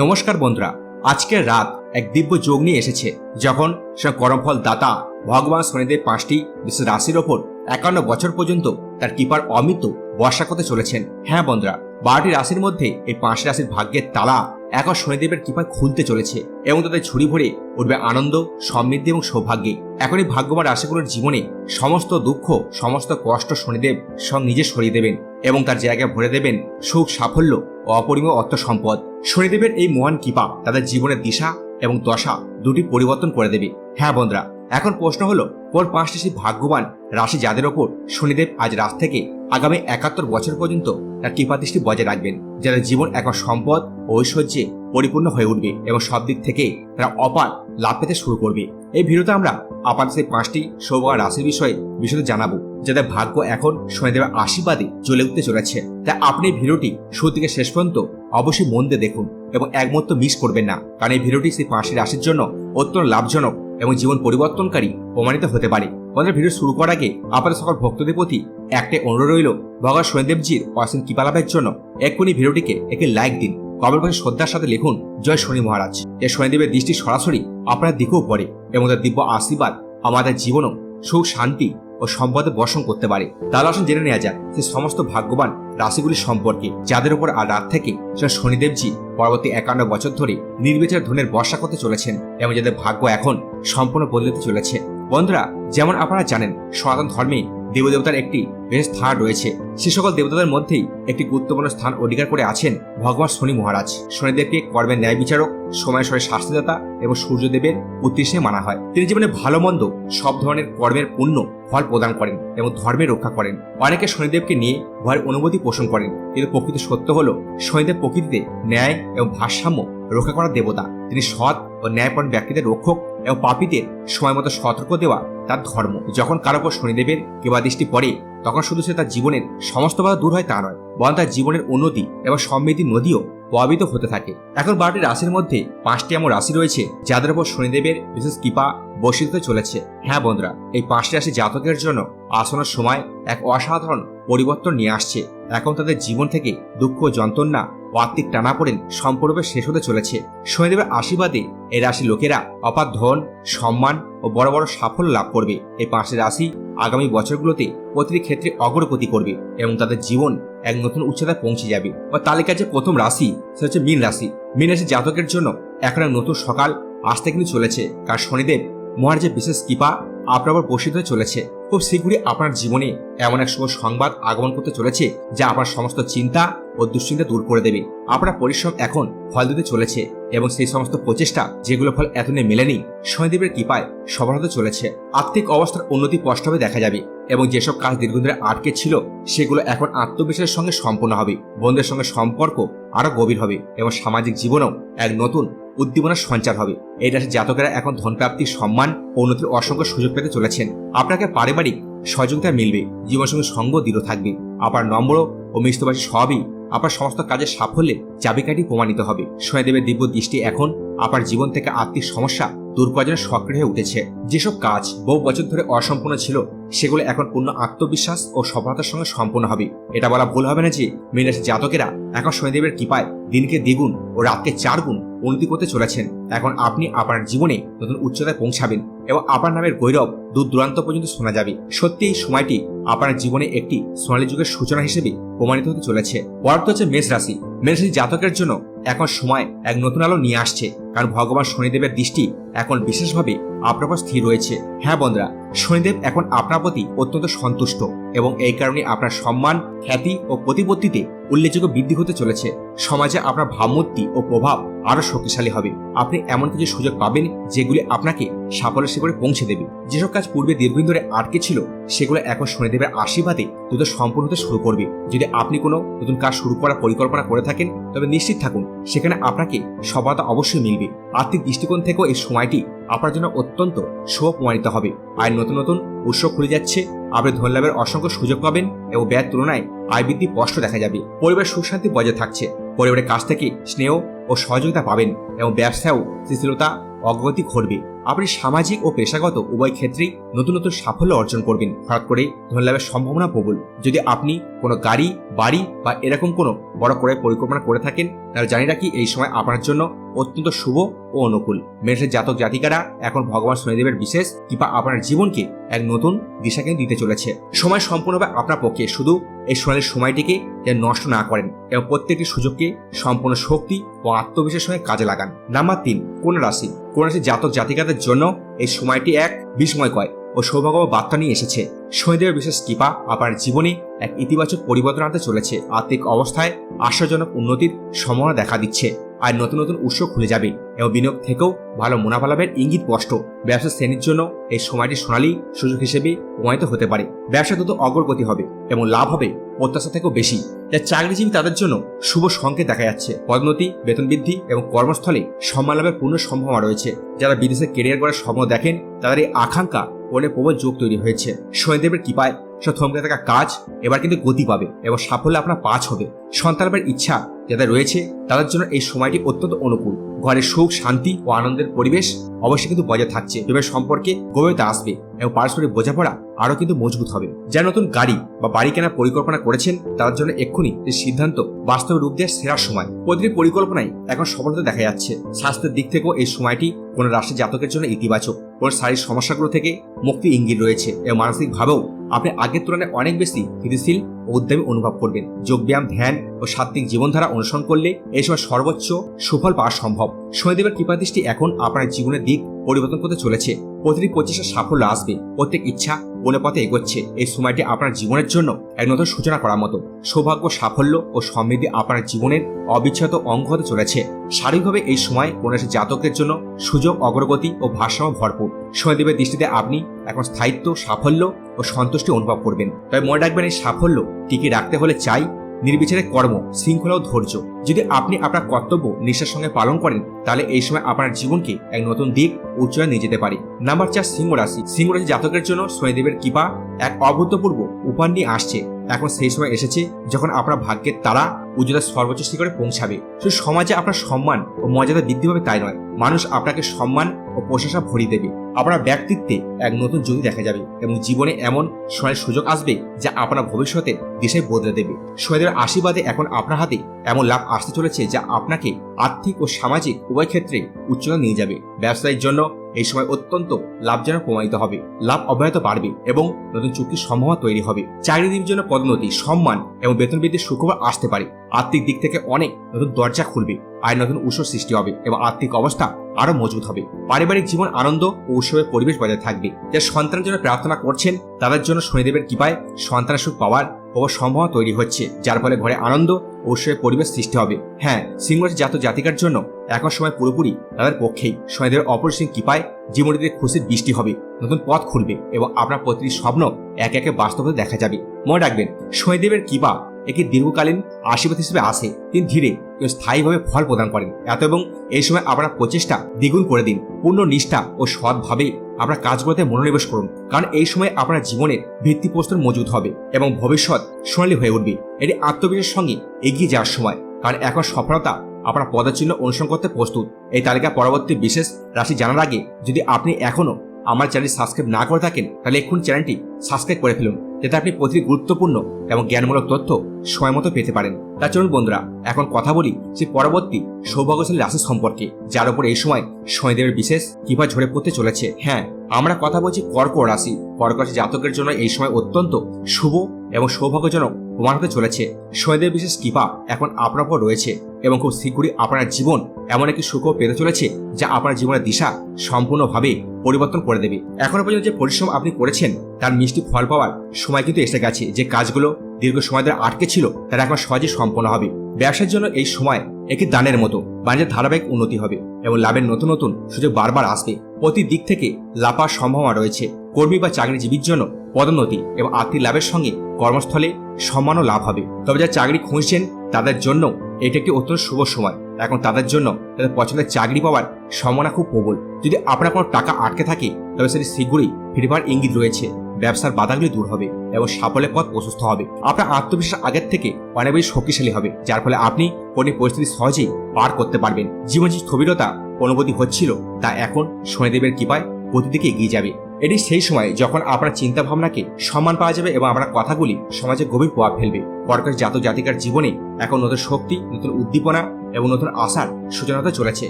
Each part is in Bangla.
নমস্কার বন্ধুরা, আজকের রাত এক দিব্য যোগ নিয়ে এসেছে, যখন সে করমফল দাতা ভগবান শনিদেব পাঁচটি বিশেষ রাশির ওপর একান্ন বছর পর্যন্ত তার কিপার অমিত বর্ষা করতে চলেছেন। হ্যাঁ বন্ধুরা, বারোটি রাশির মধ্যে এই পাঁচ রাশির ভাগ্যের তালা এখন শনিদেবের কৃপায় খুলতে চলেছে এবং তাদের ছুরি ভরে উঠবে আনন্দ, সমৃদ্ধি এবং সৌভাগ্যে। এখনই ভাগ্যবান রাশিগুলোর জীবনে সমস্ত দুঃখ, সমস্ত কষ্ট শনিদেব সব নিজে সরিয়ে দেবেন এবং তার জায়গায় ভরে দেবেন সুখ, সাফল্য ও অপরিমেয় অর্থ সম্পদ। শনিদেবের এই মহান কৃপা তাদের জীবনের দিশা এবং দশা দুটি পরিবর্তন করে দেবে। হ্যাঁ বন্ধুরা এখন প্রশ্ন হলো, কোন পাঁচটি সেই ভাগ্যবান রাশি যাদের ওপর শনিদেব আজ রাত থেকে আগামী একাত্তর বছর পর্যন্ত তার কৃপা দৃষ্টি বজায় রাখবেন যাদের জীবন এখন সম্পদ, ঐশ্বর্যে পরিপূর্ণ হয়ে উঠবে এবং সব দিক থেকে তারা অপার লাভ পেতে শুরু করবে। এই ভিডিওতে আমরা আপাতত সেই পাঁচটি সৌভাগ্য রাশির বিষয়ে বিশদে জানাব, যাদের ভাগ্য এখন শনিদেবের আশীর্বাদে চলে উঠতে চলেছে। তাই আপনি ভিডিওটি শুরু থেকে শেষ পর্যন্ত অবশ্যই মন দিয়ে দেখুন এবং একমত মিস করবেন না, কারণ এই ভিডিওটি সেই পাঁচটি রাশির জন্য অত্যন্ত লাভজনক এবং জীবন পরিবর্তনকারী প্রমাণিত হতে পারে। আমাদের ভিডিও শুরু করার আগে আপনাদের সকল ভক্তদের প্রতি একটাই অনুরোধ রইল, ভগবান সৈন্যদেবজির অসীম কৃপালাভের জন্য এক্ষুনি ভিডিওটিকে একটি লাইক দিন, কমেন্ট বক্সে শ্রদ্ধার সাথে লিখুন, জয় শনি মহারাজ। যে শনিদেবের দৃষ্টি সরাসরি আপনার দিকেও পড়ে এবং তার দিব্য আশীর্বাদ আমাদের জীবনও সুখ, শান্তি ও সম্পদে বর্ষণ করতে পারে। তাহলে আসুন জেনে নেওয়া যাক, সে সমস্ত ভাগ্যবান রাশিগুলি সম্পর্কে, যাদের উপর আর রাত থেকে শনিদেবজি পরবর্তী একান্ন বছর ধরে নির্বিচার ধনের বর্ষা করতে চলেছেন এবং যাদের ভাগ্য এখন সম্পূর্ণ বদলেতে চলেছে। বন্ধুরা, যেমন আপনারা জানেন, সনাতন ধর্মে দেবদেবতার একটি বেশ স্থান রয়েছে। সে সকল দেবতাদের মধ্যেই একটি গুরুত্বপূর্ণ স্থান অধিকার করে আছেন ভগবান শনি মহারাজ। শনিদেবকে কর্মের ন্যায় বিচারক সময় সময় শাস্তিদাতা এবং সূর্যদেবের উদ্দেশ্যে মানা হয়। তিনি জীবনে ভালো মন্দ সব ধরনের কর্মের পূর্ণ ফল প্রদান করেন এবং ধর্মের রক্ষা করেন। অনেকে শনিদেবকে নিয়ে ভয়ের অনুমতি পোষণ করেন। কিন্তু প্রকৃত সত্য হল, শনিদেব প্রকৃতিতে ন্যায় এবং ভারসাম্য রক্ষা করার দেবতা। তিনি সৎ ও ন্যায়পরণ ব্যক্তিদের রক্ষক এবং পাপীদের সময় মতো সতর্ক দেওয়া তার ধর্ম। যখন কারও উপর শনিদেবের কেবা দৃষ্টি পড়ে, তখন শুধু সে তার জীবনের সমস্ত বাধা দূর হয় তা নয়, বরং তার জীবনের উন্নতি এবং সমৃদ্ধির নদীও প্রভাবিত হতে থাকে। এখন বারোটি রাশির মধ্যে পাঁচটি এমন রাশি রয়েছে, যাদের উপর শনিদেবের বিশেষ কৃপা বর্ষিত চলেছে। হ্যাঁ বন্ধুরা, এই পাঁচটি রাশি জাতকের জন্য আসনের সময় এক অসাধারণ পরিবর্তন নিয়ে আসছে। এখন তাদের জীবন থেকে দুঃখ যন্ত্রণা আত্মিক টানাপোড়েন সম্পূর্ণরূপে শেষ হতে চলেছে। শনিদেবের আশীর্বাদে এই রাশির লোকেরা অপার ধন, সম্মান ও বড় বড় সাফল্য লাভ করবে। এই পাঁচটি রাশি আগামী বছরগুলোতে প্রতিটি ক্ষেত্রে অগ্রগতি করবে এবং তাদের জীবন এক নতুন উচ্চতায় পৌঁছে যাবে। বা তালিকার যে প্রথম রাশি, সেটা হচ্ছে মীন রাশি। মীন রাশি জাতকের জন্য এখন এক নতুন সকাল আসতে কিন্তু চলেছে, কারণ শনিদেব মহারাজের বিশেষ কৃপা আপনার উপর বসিত হয়ে চলেছে। খুব শীঘ্রই আপনার জীবনে এমন এক শুভ সংবাদ আগমন করতে চলেছে, যা আপনার সমস্ত চিন্তা ও দুশ্চিন্তা দূর করে দেবে। আপনার পরিশ্রম এখন ফল দিতে চলেছে এবং সেই সমস্ত প্রচেষ্টা যেগুলো ফল এতদিনে মেলেনি, শনিদেবের কৃপায় সফল হতে চলেছে। আর্থিক অবস্থার উন্নতি স্পষ্টভাবে দেখা যাবে এবং যেসব কাজ দীর্ঘদিন ধরে আটকে ছিল, সেগুলো এখন আত্মবিশ্বাসের সঙ্গে সম্পূর্ণ হবে, বন্ধুদের সঙ্গে সম্পর্ক আরও গভীর হবে এবং সামাজিক জীবনেও এক নতুন উদ্দীপনার সঞ্চার হবে। এই রাশির জাতকেরা এখন ধনপ্রাপ্তির সম্মান উন্নতির অসংখ্য সুযোগ পেতে চলেছেন। আপনাকে পারিবারিক সহযোগিতা মিলবে, জীবনসঙ্গী সঙ্গ দৃঢ় থাকবে। আপনার নম্র ও মিষ্টভাষী সবই আপনার সমস্ত কাজের সাফল্যে চাবিকাঠি প্রমাণিত হবে। সয়দেবের দিব্য দৃষ্টি এখন আপনার জীবন থেকে আর্থিক সমস্যা দূর করার জন্য সক্রিয় হয়ে উঠেছে। যেসব কাজ বহু বছর ধরে অসম্পূর্ণ ছিল, সেগুলো এখন পূর্ণ আত্মবিশ্বাস ও সফলতার সঙ্গে সম্পূর্ণ হবে। এটা বলা ভুল হবে না যে মীনারাশি জাতকেরা এখন শনিদেবের কৃপায় দিনকে দ্বিগুণ ও রাতকে চার গুণ উন্নতি করতে চলেছেন। এখন আপনি আপনার জীবনে নতুন উচ্চতায় পৌঁছাবেন এবং আপনার নামের গৌরব দূর দূরান্ত পর্যন্ত শোনা যাবে। সত্যি এই সময়টি আপনার জীবনে একটি সোনালী যুগের সূচনা হিসেবে প্রমাণিত হতে চলেছে। পরার্থ হচ্ছে মেষ রাশি। মেষ রাশি জাতকের জন্য এখন সময় এক নতুন আলো নিয়ে আসছে। কারণ ভগবান শনিদেবের দৃষ্টি এখন বিশেষভাবে আপনার উপর স্থির রয়েছে। হ্যাঁ বন্ধুরা, শনিদেব এখন আপনার প্রতি অত্যন্ত সন্তুষ্ট এবং এই কারণে আপনার সম্মান, খ্যাতি ও প্রতিপত্তিতে উল্লেখযোগ্য বৃদ্ধি হতে চলেছে। সমাজে আপনার ভাবমূর্তি ও প্রভাব আরও শক্তিশালী হবে। আপনি এমন কিছু সুযোগ পাবেন যেগুলি আপনাকে সাফল্যের শিখরে পৌঁছে দেবে। যেসব কাজ পূর্বে দীর্ঘদিন ধরে আটকে ছিল, সেগুলো এখন শনিদেবের আশীর্বাদে দ্রুত সম্পূর্ণ হতে শুরু করবে। যদি আপনি কোনো নতুন কাজ শুরু করার পরিকল্পনা করে থাকেন, তবে নিশ্চিত থাকুন, সেখানে আপনাকে সফলতা অবশ্যই মিলবে। আর্থিক দৃষ্টিকোণ থেকেও এই সময়টি আপনার জন্য অত্যন্ত শুভ প্রমাণিত হবে। আর নতুন নতুন উৎস খুলে যাচ্ছে। আপনি ধন লাভের অসংখ্য সুযোগ পাবেন এবং ব্যয়ের তুলনায় আয় বৃদ্ধি স্পষ্ট দেখা যাবে। পরিবার সুশান্তি বজায় থাকছে। পরিবারের কাছ থেকে স্নেহ ও সহযোগিতা পাবেন এবং ব্যবসায়ও স্থিতিশীলতা, অগ্রগতি ঘটবে। আপনি সামাজিক ও পেশাগত উভয় ক্ষেত্রেই নতুন নতুন সাফল্য অর্জন করবেন। হঠাৎ করে ধনলাভের সম্ভাবনা প্রবল। যদি আপনি কোনো গাড়ি, বাড়ি বা এরকম কোনো বড় করে পরিকল্পনা করে থাকেন, তাহলে জানি রাখি এই সময় আপনার জন্য অত্যন্ত শুভ ও অনুকূল। মেষের জাতক জাতিকারা এখন ভগবান শনিদেবের বিশেষ কিংবা আপনার জীবনকে এক নতুন দিশা কিন্তু দিতে চলেছে। সময় সম্পূর্ণভাবে আপনার পক্ষে। শুধু এই সোনালির সময়টিকে যেন নষ্ট না করেন এবং প্রত্যেকটি সুযোগকে সম্পূর্ণ শক্তি ও আত্মবিশ্বাসের সঙ্গে কাজে লাগান। নাম্বার তিন কোন রাশি। কোন রাশি জাতক জাতিকাদের জন্য এই সময়টি এক বিস্ময়কর ও সৌভাগ্য বার্তা নিয়ে এসেছে। শনিদেবের বিশেষ কৃপা আপনার জীবনে এক ইতিবাচক পরিবর্তন আনতে চলেছে। আর্থিক অবস্থায় আশাজনক উন্নতির সম্ভাবনা দেখা দিচ্ছে। আর নতুন নতুন উৎস খুলে যাবে এবং বিনিয়োগ থেকেও ভালো মুনাফা লাভের ইঙ্গিত স্পষ্ট। ব্যবসা শ্রেণির জন্য এই সময়টি সোনালী সুযোগ হিসেবে প্রমাণিত হতে পারে। ব্যবসা দ্রুত অগ্রগতি হবে এবং লাভ হবে প্রত্যাশা থেকেও বেশি। যা চাকরিজীবী তাদের জন্য শুভ সংকেত দেখা যাচ্ছে। পদোন্নতি, বেতন বৃদ্ধি এবং কর্মস্থলে সম্মান লাভের পূর্ণ সম্ভাবনা রয়েছে। যারা বিদেশে কেরিয়ার করার স্বপ্ন দেখেন, তাদের এই আকাঙ্ক্ষা অনেক প্রবল যোগ তৈরি হয়েছে। শনিদেবের কৃপায় সব থমকে থাকা কাজ এবার কিন্তু গতি পাবে এবং সাফল্য আপনার পাঁচ হবে। সন্তানের ইচ্ছা যাদের রয়েছে, তাদের জন্য এই সময়টি অত্যন্ত অনুকূল। ঘরে সুখ, শান্তি ও আনন্দের পরিবেশ অবশ্যই কিন্তু বজায় থাকছে। প্রেমের সম্পর্কে গভীরতা আসবে এবং পারস্পরিক বোঝাপড়া আরও কিন্তু মজবুত হবে। যারা নতুন গাড়ি বা বাড়ি কেনার পরিকল্পনা করেছেন, তাদের জন্য এক্ষুনি এই সিদ্ধান্ত বাস্তব রূপ দেওয়ার সেরা সময়। প্রতিটি পরিকল্পনায় এখন সফলতা দেখা যাচ্ছে। স্বাস্থ্যের দিক থেকেও এই সময়টি কোনো রাশি জাতকের জন্য ইতিবাচক। কোন শারীরিক সমস্যাগুলো থেকে মুক্তি ইঙ্গিত রয়েছে এবং মানসিকভাবেও আপনি আগের তুলনায় অনেক বেশি স্থিতিশীল ও উদ্যমী অনুভব করবেন। যোগব্যায়াম, ধ্যান ও সাত্ত্বিক জীবনধারা অনুসরণ করলে এই সময় সর্বোচ্চ সুফল পাওয়া সম্ভব। শনিদেবের কৃপাদৃষ্টি এখন আপনার জীবনের দিক পরিবর্তন করতে চলেছে। প্রতিটি প্রচেষ্টা সাফল্য আসবে। প্রত্যেক ইচ্ছা মনে পথে এগোচ্ছে। এই সময়টি আপনার জীবনের জন্য এক নতুন সূচনা করার মতো। সৌভাগ্য, সাফল্য ও সমৃদ্ধি আপনার জীবনের অবিচ্ছেদ অঙ্গ হতে চলেছে। শারীরিকভাবে এই সময় কোনো জাতকের জন্য সুযোগ, অগ্রগতি ও ভারসাম্য ভরপুর। শনিদেবের দৃষ্টিতে আপনি এখন স্থায়িত্ব, সাফল্য ও সন্তুষ্টি অনুভব করবেন। তবে মনে রাখবেন, এই সাফল্য টিকে রাখতে হলে চাই নির্বিচারে কর্ম শৃঙ্খলা ও ধৈর্য। যদি আপনি আপনার কর্তব্য নিষ্ঠার সঙ্গে পালন করেন, তাহলে এই সময় আপনার জীবনকে এক নতুন দিক উচ্চয়ে নিয়ে যেতে পারে। নাম্বার চার, সিংহ রাশি। জাতকের জন্য শনিদেবের কৃপা এক অভূতপূর্ব উপান নিয়ে আসছে। এখন সেই সময় এসেছে যখন আপনার ভাগ্যের তারা উজ্জ্বলার সর্বোচ্চ শিখরে পৌঁছাবে। শুধু সমাজে আপনার সম্মান ও মর্যাদা বৃদ্ধি পাবে তাই নয়, মানুষ আপনাকে সম্মান ও প্রশংসা ভরিয়ে দেবে। আপনার ব্যক্তিত্বে এক নতুন জ্যোতি দেখা যাবে এবং জীবনে এমন সময়ের সুযোগ আসবে যা আপনার ভবিষ্যতের দিশায় বদলে দেবে। শহীদের আশীর্বাদে এখন আপনার হাতে এমন লাভ আসতে চলেছে যা আপনাকে আর্থিক ও সামাজিক উভয় ক্ষেত্রে উচ্চতা নিয়ে যাবে। ব্যবসায়ীর জন্য এই সময় অত্যন্ত লাভজনক প্রমাণিত হবে, লাভ অব্যাহত বাড়বে এবং নতুন চুক্তির সম্ভাবনা তৈরি হবে। চাকরিজীবীর জন্য পদোন্নতি, সম্মান এবং বেতন বৃদ্ধির সুখবর আসতে পারে। আর্থিক দিক থেকে অনেক নতুন দরজা খুলবে, আয় নতুন উৎস সৃষ্টি হবে এবং আর্থিক অবস্থা আরও মজবুত হবে। পারিবারিক জীবন, আনন্দ ও উৎসবের পরিবেশ বজায় থাকবে। যা সন্তানের জন্য প্রার্থনা করছেন, তাদের জন্য শনিদেবের কৃপায় সন্তানের সুখ পাওয়ার ও সম্ভাবনা তৈরি হচ্ছে, যার ফলে ঘরে আনন্দ ও উৎসবের পরিবেশ সৃষ্টি হবে। হ্যাঁ সিংহরাশি জাত জাতিকার জন্য এখন সময় পুরোপুরি তাদের পক্ষেই। শনিদেবের অপরিসীম কৃপায় জীবনীতে খুশির বৃষ্টি হবে। নতুন পথ খুলবে এবং আপনার প্রতিটি স্বপ্ন একে একে বাস্তবে দেখা যাবে। মনে রাখবেন, শনিদেবের কৃপা একটি দীর্ঘকালীন আশীর্বাদ হিসেবে আসে তিনি ধীরে স্থায়ীভাবে ফল প্রদান করেন। এত এবং এই সময় আপনার প্রচেষ্টা দ্বিগুণ করে দিন। পূর্ণ নিষ্ঠা ও সৎভাবে আপনার কাজগুলোতে মনোনিবেশ করুন। কারণ এই সময় আপনার জীবনের ভিত্তিপ্রস্তর মজুত হবে এবং ভবিষ্যৎ সোনালী হয়ে উঠবে। এটি আত্মবিশ্বাসের সঙ্গে এগিয়ে যাওয়ার সময়। কারণ এখন সফলতা আপনার পদচিহ্ন অনুসরণ করতে প্রস্তুত। এই তালিকা পরবর্তী বিশেষ রাশি জানার আগে যদি আপনি এখনও আমার চ্যানেল সাবস্ক্রাইব না করে থাকেন, তাহলে এখন চ্যানেলটি সাবস্ক্রাইব করে ফেলুন। যাতে আপনি প্রতিটি গুরুত্বপূর্ণ এবং জ্ঞানমূলক তথ্য সময় মতো পেতে পারেন। তা চলুন বন্ধুরা, এখন কথা বলি যে পরবর্তী সৌভাগ্যশালী রাশি সম্পর্কে, যার উপর এই সময় শনিদেবের বিশেষ কীভাবে ঝরে পড়তে চলেছে। হ্যাঁ আমরা কথা বলছি কর্ক রাশি। কর্ক রাশি জাতকের জন্য এই সময় অত্যন্ত শুভ এবং সৌভাগ্যজনক প্রমাণ হতে চলেছে। শনিদেব বিশেষ কৃপা এখন আপনার উপর রয়েছে এবং খুব শীঘ্রই আপনার জীবন এমন একটি সুখ পেতে চলেছে যা আপনার জীবনের দিশা সম্পূর্ণভাবে পরিবর্তন করে দেবে। এখনও পর্যন্ত যে পরিশ্রম আপনি করেছেন, তার মিষ্টি ফল পাওয়ার সময় কিন্তু এসে গেছে। যে কাজগুলো দীর্ঘ সময় ধরে আটকে ছিল, তারা এখন সহজে সম্পন্ন হবে। ব্যবসার জন্য এই সময় একটি দানের মতো। বাণিজ্যের ধারাবাহিক উন্নতি হবে এবং লাভের নতুন নতুন সুযোগ বারবার আসবে। প্রতি দিক থেকে লাভ সম্ভাবনা রয়েছে। কর্মী বা চাকরিজীবীর জন্য পদোন্নতি এবং আর্থিক লাভের সঙ্গে কর্মস্থলে সম্মানও লাভ হবে। তবে যারা চাকরি খুঁজছেন, তাদের জন্য এটা একটি অত্যন্ত শুভ সময়। এখন তাদের জন্য তাদের পছন্দের চাকরি পাওয়ার সম্ভাবনা খুব প্রবল। যদি আপনার কোনো টাকা আটকে থাকে, তবে সেটি শীঘ্রই ফিরবার ইঙ্গিত রয়েছে। ব্যবসার বাধাগুলি দূর হবে এবং সাফল্যের পথ প্রশস্ত হবে। আপনার আত্মবিশ্বাস আগের থেকে অনেক বেশি শক্তিশালী হবে, যার ফলে আপনি কোনো পরিস্থিতি সহজেই পার করতে পারবেন। জীবন যে স্থবিরতা অনুভূতি হচ্ছিল, তা এখন শনিদেবের কৃপায় প্রতিদিকে এগিয়ে যাবে। এটি সেই সময় যখন আপনার চিন্তা ভাবনাকে সম্মান পাওয়া যাবে এবং আপনার কথাগুলি সমাজে গভীর প্রভাব ফেলবে। কর্কট জাতক জাতিকার জীবনে এখন নতুন শক্তি, নতুন উদ্দীপনা এবং নতুন আশার সূচনাতে চলেছে।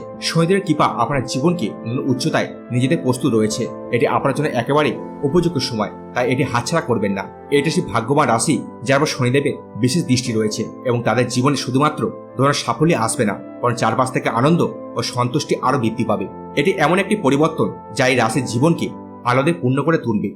শহীদের কৃপা আপনার জীবনকে নতুন উচ্চতায় নিজেদের প্রস্তুত রয়েছে। এটি আপনার জন্য একেবারে উপযুক্ত সময়, তাই এটি হাতছাড়া করবেন না। এটি সেই ভাগ্যবান রাশি যার উপর শনিদেবের বিশেষ দৃষ্টি রয়েছে এবং তাদের জীবনে শুধুমাত্র ধরনের সাফল্য আসবে না, বরং চারপাশ থেকে আনন্দ ও সন্তুষ্টি আরও বৃদ্ধি পাবে। এটি এমন একটি পরিবর্তন যা এই রাশির জীবনকে আলাদে পূর্ণ করে তুলবে।